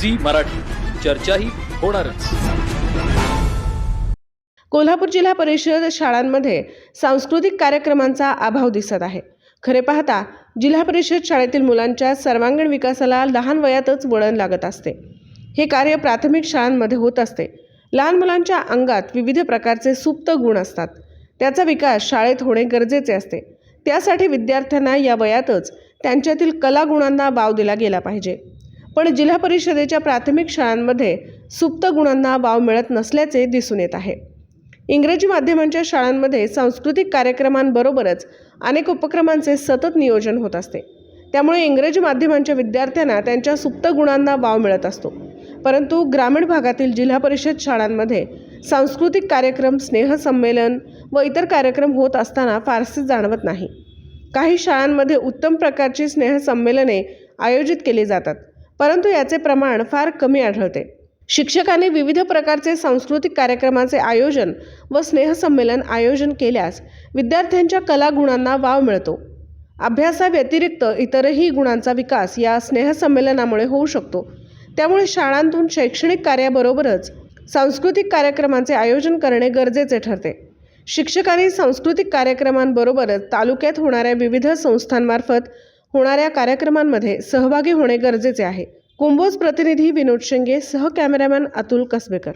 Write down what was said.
Zee Marathi. चर्चाही होणारच. कोल्हापूर जिल्हा परिषद शाळांमध्ये सांस्कृतिक कार्यक्रमांचा अभाव दिसत आहे. खरे पाहता जिल्हा परिषद शाळेतील मुलांच्या सर्वांगीण विकासाला लहान वयातच वळण लागत असते. हे कार्य प्राथमिक शाळांमध्ये होत असते. लहान मुलांच्या अंगात विविध प्रकारचे सुप्त गुण असतात. त्याचा विकास शाळेत होणे गरजेचे असते. त्यासाठी विद्यार्थ्यांना या वयातच त्यांच्यातील कलागुणांना वाव दिला गेला पाहिजे. पण जिल्हा परिषदेच्या प्राथमिक शाळांमध्ये सुप्त गुणांना वाव मिळत नसल्याचे दिसून येत आहे. इंग्रजी माध्यमांच्या शाळांमध्ये सांस्कृतिक कार्यक्रमांबरोबरच अनेक उपक्रमांचे सतत नियोजन होत असते. त्यामुळे इंग्रजी माध्यमांच्या विद्यार्थ्यांना त्यांच्या सुप्त गुणांना वाव मिळत असतो. परंतु ग्रामीण भागातील जिल्हा परिषद शाळांमध्ये सांस्कृतिक कार्यक्रम स्नेहसंमेलन व इतर कार्यक्रम होत असताना फारसे जाणवत नाही. काही शाळांमध्ये उत्तम प्रकारची स्नेहसंमेलने आयोजित केली जातात. परंतु याचे प्रमाण फार कमी आढळते. शिक्षकांनी विविध प्रकारचे सांस्कृतिक कार्यक्रमाचे आयोजन व स्नेहसंमेलन आयोजन केल्यास विद्यार्थ्यांच्या कलागुणांना वाव मिळतो. अभ्यासाव्यतिरिक्त इतरही गुणांचा विकास या स्नेहसंमेलनामुळे होऊ शकतो. त्यामुळे शाळांतून शैक्षणिक कार्याबरोबरच सांस्कृतिक कार्यक्रमांचे आयोजन करणे गरजेचे ठरते. शिक्षकांनी सांस्कृतिक कार्यक्रमांबरोबरच तालुक्यात होणाऱ्या विविध संस्थांमार्फत होणाऱ्या कार्यक्रमांमध्ये सहभागी होणे गरजेचे आहे. कुंभोज प्रतिनिधी विनोद शेंगे सह कॅमेरामॅन अतुल कसबेकर.